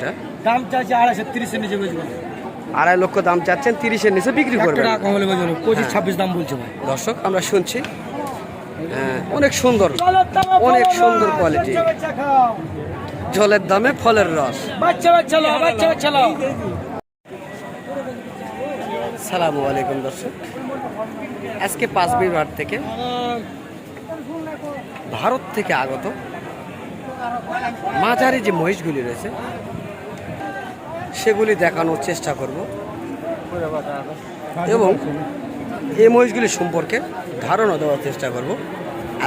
দুটা দাম চাইছে আড়াইশো তিরিশের নিচে বেচবো। আড়াই লক্ষ দাম চাচ্ছেন তিরিশের নিচে বিক্রি করবেন। টাকা বেচবো পঁচিশ হ্যাঁ। ছাব্বিশ দাম বলছে ভাই। দর্শক আমরা শুনছি। হ্যাঁ, অনেক সুন্দর অনেক সুন্দর কোয়ালিটি জলের দামে ফলের রস। সালামু আলাইকুম দর্শক। আজকে পাঁচ বিভাগ থেকে ভারত থেকে আগত মাঝারি যে মহিষগুলি রয়েছে সেগুলি দেখানোর চেষ্টা করব। এবং এই মহিষগুলি সম্পর্কে ধারণা দেওয়ার চেষ্টা করব।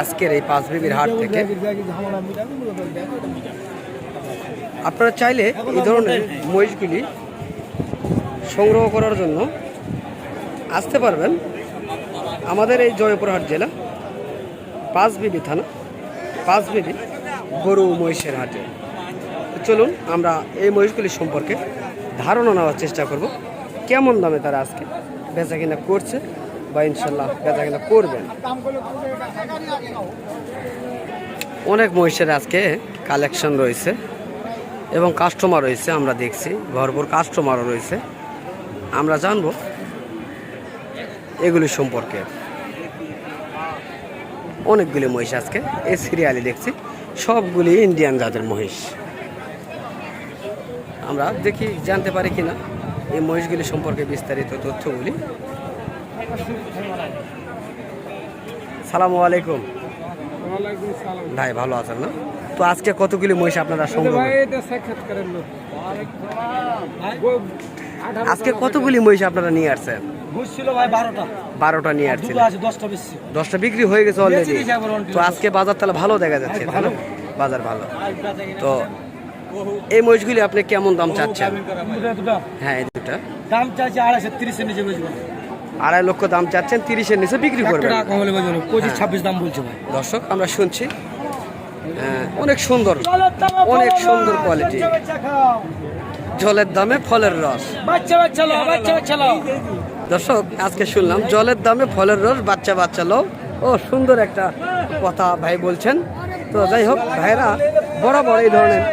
আজকের এই পাঁচ বিবির হাট থেকে। আপনারা চাইলে এই ধরনের মহিষগুলি সংগ্রহ করার জন্য আসতে পারবেন আমাদের এই জয়পুরহাট জেলা পাঁচ বিবি থানা পাঁচ বিবি গরু মহিষের হাটে। চলুন, আমরা এই মহিষগুলি সম্পর্কে ধারণা নেওয়ার চেষ্টা করব। কেমন দামে তারা আজকে বেচা কিনা করছে বা ইনশাল্লাহ বেচা কিনা করবেন অনেক মহিষের আজকে কালেকশন রয়েছে এবং কাস্টমার রয়েছে, আমরা দেখছি। ভরপুর কাস্টমারও রয়েছে। আমরা জানব এগুলি সম্পর্কে। অনেকগুলি মহিষ আজকে এই সিরিয়ালে দেখছি। সবগুলি ইন্ডিয়ান জাতের মহিষ। আমরা দেখি জানতে পারি কিনা। এই মহিষগুলি সম্পর্কে বিস্তারিত তথ্যগুলি। সালামু আলাইকুম। ভাই ভালো আছেন না? তো আজকে কতগুলি মহিষ আপনারা সংগ্রহ আজকে কতগুলি মহিষ আপনারা নিয়ে আসছেন? বারোটা। নিয়ে দশটা বিক্রি হয়ে গেছে অলরেডি তো আজকে বাজার তাহলে ভালো দেখা যাচ্ছে বাজার ভালো। তো এই মহিষগুলি আপনি কেমন দাম চাচ্ছেন? হ্যাঁ এই দুটা। দাম চাইছে আড়াইশো তিরিশের নিচে আড়াই লক্ষ দাম চাচ্ছেন তিরিশের নিচে বিক্রি করবেন। টাকা কমলে বেচবো না। পঁচিশ হ্যাঁ। ছাব্বিশ দাম বলছে দর্শক আমরা শুনছি। হ্যাঁ, অনেক সুন্দর অনেক সুন্দর কোয়ালিটি জলের দামে ফলের রস। বাচ্চা বাচ্চা লো বাচ্চা বাচ্চা লো দর্শক আজকে শুনলাম জলের দামে ফলের রস বাচ্চা বাচ্চা লোক ও সুন্দর একটা কথা ভাই বলছেন। তো যাই হোক ভাইরা বরাবর এই ধরনের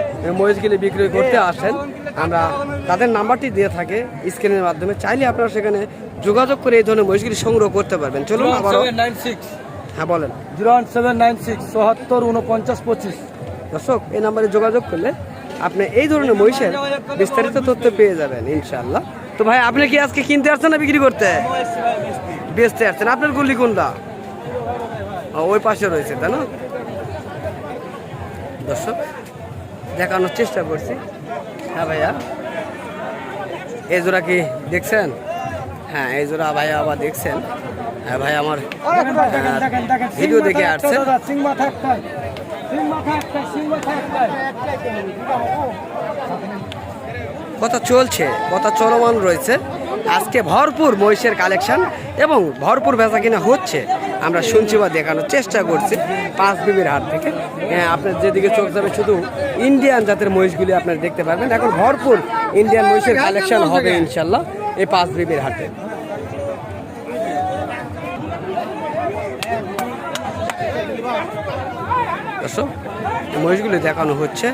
মহিষগুলি বিক্রি করতে আসেন আমরা তাদের নাম্বারটি দিয়ে থাকে স্ক্রিনের মাধ্যমে। চাইলে আপনারা সেখানে যোগাযোগ করে এই ধরনের মহিষগুলি সংগ্রহ করতে পারবেন। চলুন আবারও। হ্যাঁ বলেন। Zero one seven nine six চুয়াত্তর উনপঞ্চাশ পঁচিশ। দর্শক এই নাম্বারে যোগাযোগ করলে আপনি এই ধরনের মহিষের বিস্তারিত তথ্য পেয়ে যাবেন ইনশাল্লাহ তো ভাই আপনি কি আজকে কিনতে আসছেন না বিক্রি করতে? বেচতে আসছেন। আপনার গুলি কোনটা? ওই পাশে রয়েছে তাই না? দর্শক দেখানোর চেষ্টা করছি। হ্যাঁ ভাইয়া। এই জোড়া কি দেখছেন? হ্যাঁ এই জোড়া ভাইয়া আবার দেখছেন। হ্যাঁ ভাই আমার ভিডিও দেখে আসছে। কথা চলছে কথা চলমান রয়েছে। আজকে ভরপুর মহিষের কালেকশন এবং ভরপুর বেচা কিনা হচ্ছে। আমরা শুনছি বা দেখানোর চেষ্টা করছি। পাঁচ বিবির হাট থেকে। হ্যাঁ আপনার যেদিকে চোখ যাবে শুধু ইন্ডিয়ান জাতের মহিষগুলি আপনারা দেখতে পারবেন। এখন ভরপুর ইন্ডিয়ান মহিষের কালেকশন হবে ইনশাল্লাহ এই পাঁচ বিবির হাটে। মহিষগুলি দেখানো হচ্ছে।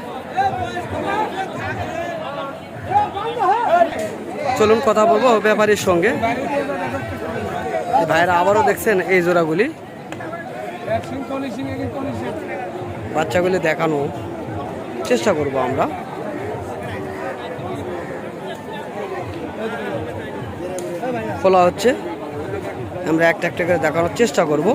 চলুন কথা বলব ব্যাপারীর সঙ্গে। ভাইরা আবারও দেখছেন এই জোড়াগুলি। বাচ্চাগুলি দেখানো চেষ্টা করব আমরা। খোলা হচ্ছে। আমরা একটা একটা করে দেখানোর চেষ্টা করব।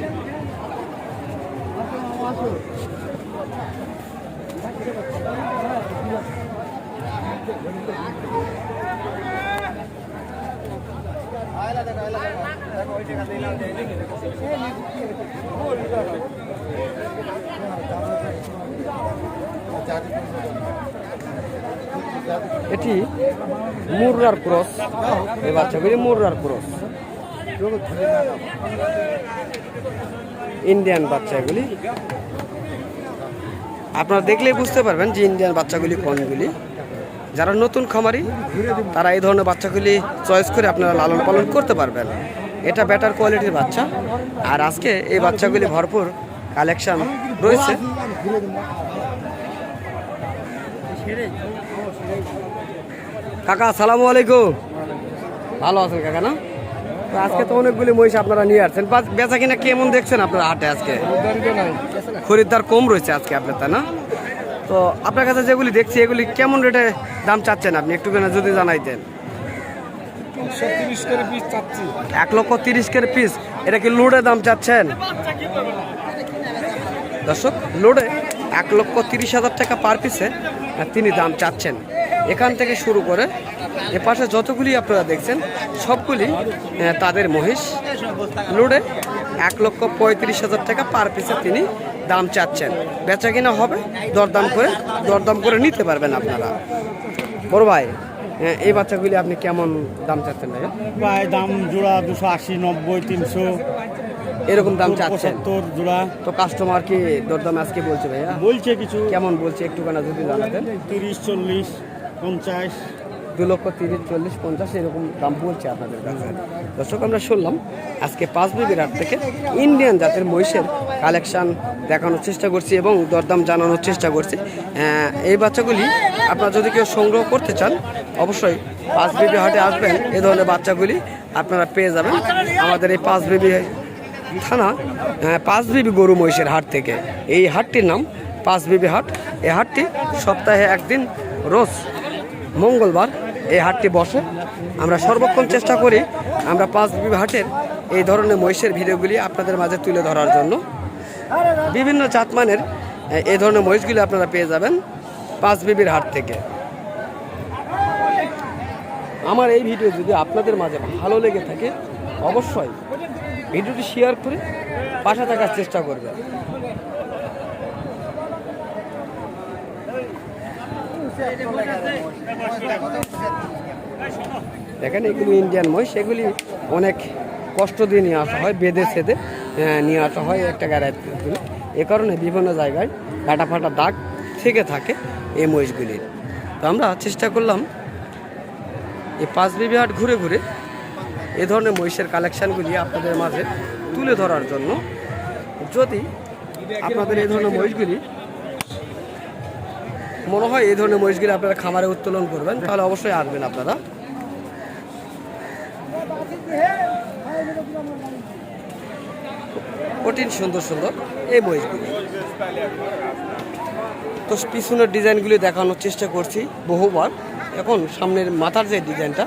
এটি মুর্রার ক্রস। এই বাচ্চাগুলি মুর্রার ক্রস। ইন্ডিয়ান বাচ্চা এগুলি আপনারা দেখলেই বুঝতে পারবেন যে ইন্ডিয়ান বাচ্চাগুলি কোনগুলি। যারা নতুন খামারি তারা এই ধরনের বাচ্চাগুলি চয়েস করে আপনারা লালন পালন করতে পারবেন। এটা বেটার কোয়ালিটির বাচ্চা। আর আজকে এই বাচ্চাগুলি ভরপুর কালেকশন রয়েছে। কাকা আসসালামু আলাইকুম। ভালো আছেন কাকা না? আজকে তো অনেকগুলি মহিষ আপনারা নিয়ে আসছেন। বেচা কিনা কেমন দেখছেন আপনারা হাটে আজকে? খরিদ্দার কম রয়েছে আজকে আপনার তাই না? তো আপনার কাছে যেগুলি দেখছি এগুলি কেমন রেটে দাম চাচ্ছেন আপনি? একটু যদি জানাইতেন। এক লক্ষ তিরিশ কের পিস এটা কি লোডে দাম চাচ্ছেন? দর্শক লোডে এক লক্ষ তিরিশ হাজার টাকা পার পিসে তিনি দাম চাচ্ছেন। এখান থেকে শুরু করে এ পাশে যতগুলি আপনারা দেখছেন সবগুলি তাদের মহিষ। লোডে এক লক্ষ পঁয়ত্রিশ হাজার টাকা পার পিসে তিনি দাম চাচ্ছেন। বেচা কিনা হবে? দরদাম করে দরদাম করে নিতে পারবেন আপনারা। বড় ভাই এই বাচ্চাগুলি আপনি কেমন দাম চাচ্ছেন ভাইয়া? প্রায় দাম জোড়া দুশো আশি নব্বই তিনশো। এরকম দাম চাচ্ছেন? তোর জোড়া। তো কাস্টমার কি দরদাম আজকে বলছে ভাইয়া? বলছে কিছু। কেমন বলছে একটুখানা যদি জানাতেন। তিরিশ চল্লিশ পঞ্চাশ। দু লক্ষ তিরিশ, চল্লিশ, পঞ্চাশ এরকম দাম বলছে আপনাদের দর্শক, আমরা শুনলাম আজকে পাঁচ বিবির হাট থেকে ইন্ডিয়ান জাতের মহিষের কালেকশান দেখানোর চেষ্টা করছি এবং দরদাম জানানোর চেষ্টা করছি। এই বাচ্চাগুলি আপনারা যদি কেউ সংগ্রহ করতে চান, অবশ্যই পাঁচ বিবি হাটে আসবেন। এ ধরনের বাচ্চাগুলি আপনারা পেয়ে যাবেন আমাদের এই পাঁচ বিবি থানা পাঁচ বিবি গরু মহিষের হাট থেকে। এই হাটটির নাম পাঁচ বিবি হাট এই হাটটি সপ্তাহে একদিন, রোজ মঙ্গলবার এই হাটটি বসে। আমরা সর্বক্ষণ চেষ্টা করি আমরা পাঁচ বিবি হাটের এই ধরনের মহিষের ভিডিওগুলি আপনাদের মাঝে তুলে ধরার জন্য। বিভিন্ন জাতমানের, এ- এই ধরনের মহিষগুলি আপনারা পেয়ে যাবেন পাঁচ বিবির হাট থেকে। আমার এই ভিডিও যদি আপনাদের মাঝে ভালো লেগে থাকে, অবশ্যই ভিডিওটি শেয়ার করে পাশে থাকার চেষ্টা করবেন। দেখেন, এগুলি ইন্ডিয়ান মহিষ এগুলি অনেক কষ্ট দিয়ে নিয়ে আসা হয়, বেঁধে সেদে নিয়ে আসা হয় একটা গাড়ি এ কারণে বিভিন্ন জায়গায় কাটা ফাটা দাগ থেকে থাকে এই মহিষগুলির তো আমরা চেষ্টা করলাম এই পাঁচ বিবি হাট ঘুরে ঘুরে এ ধরনের মহিষের কালেকশানগুলি আপনাদের মাঝে তুলে ধরার জন্য। যদি আপনাদের এই ধরনের মহিষগুলি মনে হয় এই ধরনের মহিষগুলি আপনারা খামারে উত্তোলন করবেন, তাহলে অবশ্যই আসবেন আপনারা। কঠিন, সুন্দর সুন্দর এই মহিষগুলি তো পিছনের ডিজাইনগুলি দেখানোর চেষ্টা করছি বহুবার। এখন সামনের মাথার যে ডিজাইনটা,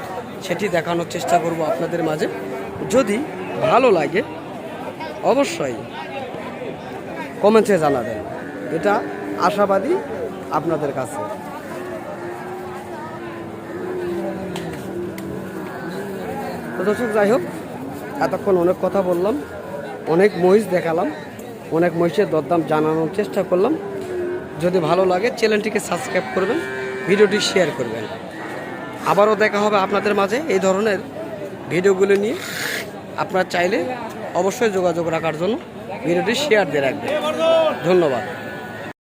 সেটি দেখানোর চেষ্টা করব আপনাদের মাঝে। যদি ভালো লাগে, অবশ্যই কমেন্টে জানাবেন। এটা আশাবাদী আপনাদের কাছে। দর্শক, যাই হোক, এতক্ষণ অনেক কথা বললাম, অনেক মহিষ দেখালাম, অনেক মহিষের দরদাম জানানোর চেষ্টা করলাম। যদি ভালো লাগে, চ্যানেলটিকে সাবস্ক্রাইব করবেন, ভিডিওটি শেয়ার করবেন। আবারও দেখা হবে আপনাদের মাঝে এই ধরনের ভিডিওগুলো নিয়ে। আপনারা চাইলে অবশ্যই যোগাযোগ রাখার জন্য ভিডিওটি শেয়ার দিয়ে রাখবেন। ধন্যবাদ।